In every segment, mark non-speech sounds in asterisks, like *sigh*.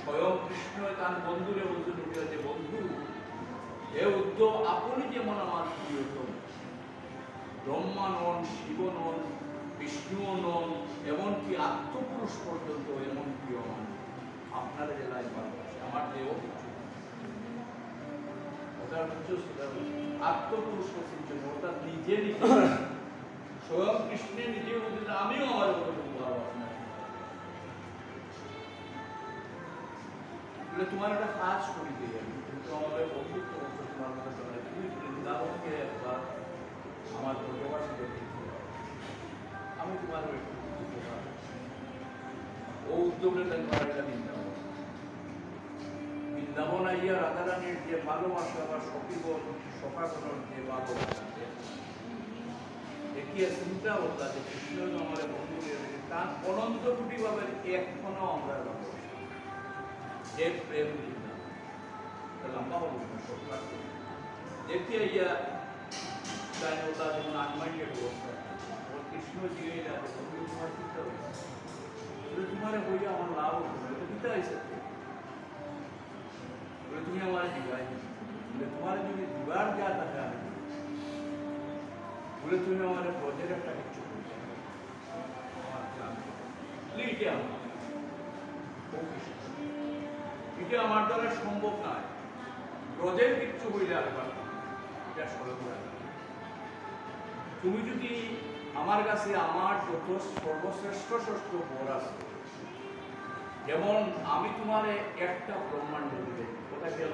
স্বয়ং কৃষ্ণ তার বন্ধুরে বলতে ঢুকিয়া যে বন্ধু হে উদ্ধব আপনি যেমন আমার প্রিয়তম ব্রহ্মা নন শিব নন বিষ্ণুও নন এমনকি আত্মপুরুষ পর্যন্ত এমন প্রিয় আপনার জেলায় ভালোবাসে আমার দেহ ওটার হচ্ছে আত্মপুরুষ জন্য অর্থাৎ নিজে নিজে। *laughs* স্বয়ং কৃষ্ণে নিজে আমিও আমার ভালোবাসি না। বলে তোমার একটা কাজ করি দিই আমি তুমি তো আমাদের বন্ধুত্ব করছ তোমার মতো চলে তুমি বৃন্দাবনকে একবার আমার দেখে আমি তোমার একটু ও উদ্যোগে তাই করা এটা বৃন্দাবন। বৃন্দাবন আইয়া রাধারানীর যে ভালোবাসা বা সখীগণ, সখাগণের যে ভালোবাসা দেখিয়ে চিন্তা হতা যে কৃষ্ণ আমার বন্ধু তার অনন্ত কোটি ভাবে এখনও আমরা যে প্রেম বৃন্দাবন এটা লম্বা হল না সরকার দেখিয়ে ইয়া তাই ওটা যেমন আনমাইন্ডেড অবস্থা ওর কৃষ্ণ জিয়ে যাবে বন্ধু তোমার চিন্তা হয়েছে বলে তোমার হইয়া আমার লাভ হতো না এটা দিতে হয়েছে বলে তুমি আমার দিবাই বলে তোমার যদি দিবার দিব। এটা আমার দ্বারা সম্ভব নয়। ব্রজের কিচ্ছু হইলে আর পারতাম এটা সরল তুমি যদি আমার কাছে আমার যত সর্বশ্রেষ্ঠ শ্রেষ্ঠ বর আছে, যেমন আমি তোমার একটা ব্রহ্মাণ্ড দিলে কথা গেল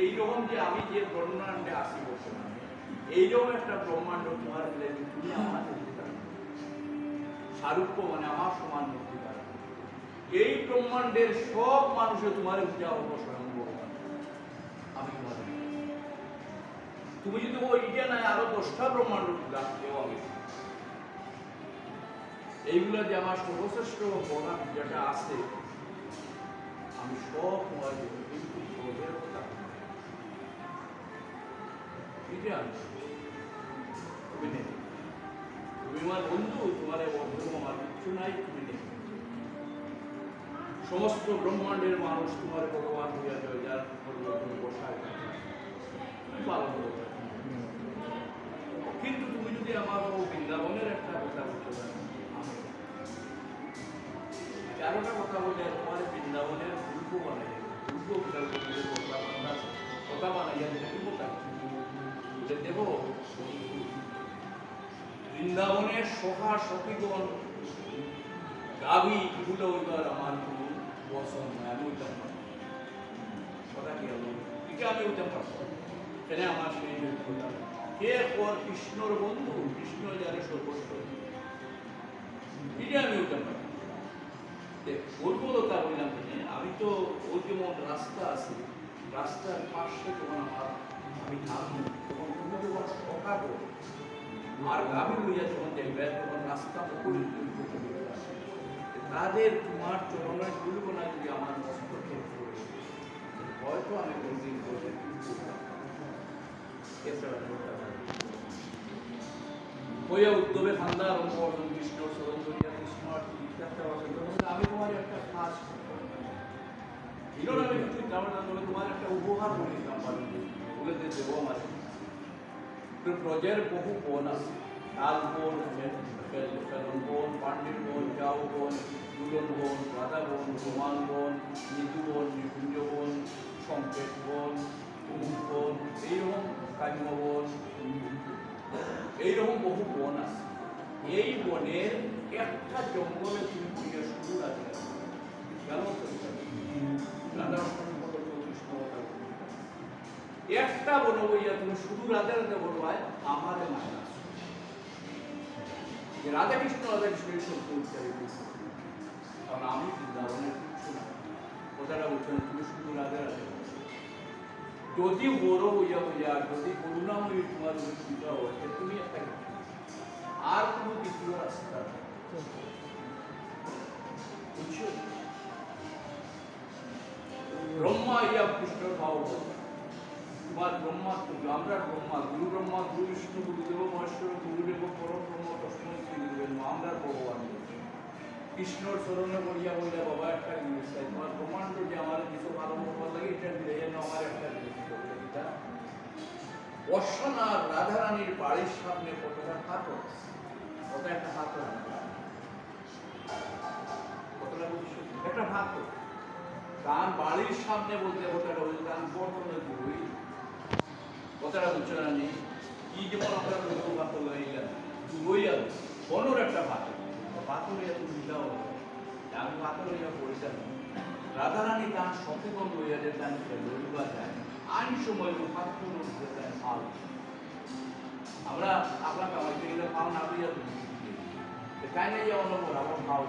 এইরকম যে আমি যে ব্রহ্মাণ্ডে আসি বর্তমানে, এইরকম একটা ব্রহ্মাণ্ড তোমার দিলে তুমি আমাকে দিতে পারবে। সারূপ্য মানে আমার সমান এই ব্রহ্মাণ্ডের সব মানুষে তোমার পূজা স্বয়ং আমি তোমার তুমি যদি ওই ইটা নাই আরও দশটা ব্রহ্মাণ্ড এইগুলো যে আমার সর্বশ্রেষ্ঠ বলা যেটা আছে, আমি সব তোমার তুমি নেই। আমার বন্ধু, তোমার বন্ধু আমার কিচ্ছু নাই, তুমি নেই। সমস্ত ব্রহ্মাণ্ডের মানুষ তোমার ভগবান হইয়া যায় যার বসায় তুমি পালন কিন্তু তুমি যদি আমার বৃন্দাবনের একটা কথা বলতে পারো কথা বলে তোমার বৃন্দাবনের দুর্গ বানাই দুর্গ কথা বানাই কথা বানাইয়া দিলে কি বলে দেব বৃন্দাবনের সখা সখীগণ গাভী এগুলো এবার আমার আমি কথা কি আমি আমার কৃষ্ণর বন্ধু? কৃষ্ণ জানে সর্বস্ব। বললাম আমি তো ওই যেমন রাস্তা আছে, রাস্তার পাশে যখন আমার, আমি থামি তখন তুমি যখন সকাবো আর গাভী লইয়া যখন দেখবে, তখন রাস্তা মুখরিত তাদের তোমার চরণের দুর্গ না যদি আমার মস্তকে পড়ে, হয়তো আমি কোনদিন কিন্তু এছাড়া। হইয়া অর্জন কৃষ্ণ স্মরণ করিয়া করো। আমি তোমার একটা করব। তবে তোমার একটা উপহার ব্রজের বহু বন আছে বন বন দুলন বন রাধা বন রোমান বন, নিধু বন নিকুঞ্জ বন, সংকেত বন অমুক এইরকম কাম্য বন এইরকম বহু বন আছে এই বনের একটা জঙ্গলে তুমি ঘুরে শুরু আছে। একটা বলো বইয়া তুমি শুধু রাতে রাতে ভাই, আমাদের আছে। যে রাধা কৃষ্ণ রাধা কৃষ্ণের সত্য উচ্চারিত কারণ আমি বৃন্দাবনের কিচ্ছু না। কথাটা না, তুমি শুধু রাধা রাধা। যদি বড় হইয়া হইয়া, যদি করুণাময়ী তোমার পূজা হয় তুমি একটা আর কোনো দ্বিতীয় রাস্তা ব্রহ্মা ইয়া কৃষ্ণর ভাব বা ব্রহ্মাত্ম আমরা ব্রহ্মা গুরু ব্রহ্মা গুরু বিষ্ণু গুরুদেব মহেশ্বর গুরুদেব পরম ব্রহ্ম তসময় আমরা ভগবান। কৃষ্ণর স্মরণে করিয়া বলে বাবা, একটা জিনিস চাই। তোমার প্রমাণ যে আমার কিছু আরম্ভ করা লাগে এটা দিলে যেন আমার একটা জিনিস করবে এটা রাধারানীর বাড়ির সামনে কতটা হাত কত একটা হাত কতটা একটা ভাত তার বাড়ির সামনে বলতে কতটা বলতে তার বর্তমানে দুই কতটা বুঝছ না নি কি যে মনে করেন দুটো পাথর দুই আর বনর একটা পাথর। পাথর এত মিলাও আমি পাথর হইয়া পরিচালনা রাধারানী তার সচেতন হইয়া যে তার লড়িবা যায়। আইন সময় পাথর উঠতে যায় ফাল আমরা আপনার কামাইতে গেলে ফাল না তুমি তাই না যাওয়ার পর আমার ভাও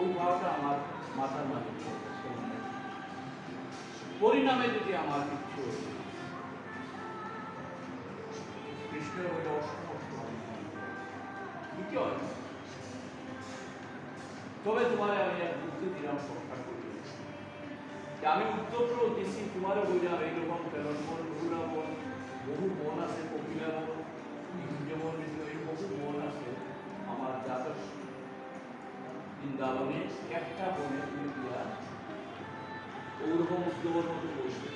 ওই ভাওটা আমার মাথার মাঝে পরিণামে যদি আমার কিচ্ছু তবে তোমার আমি এক বুদ্ধি দিলাম সরকার করি আমি উত্তপ্র দিচ্ছি তোমারও বললাম এইরকম কেলন বন রুলা বন বহু বন আছে, কপিলা বন যেমন এই বহু বন আছে, আমার যাদের বৃন্দাবনে একটা বনে তুমি দিয়া ওরকম উদ্যোগের মতো বসে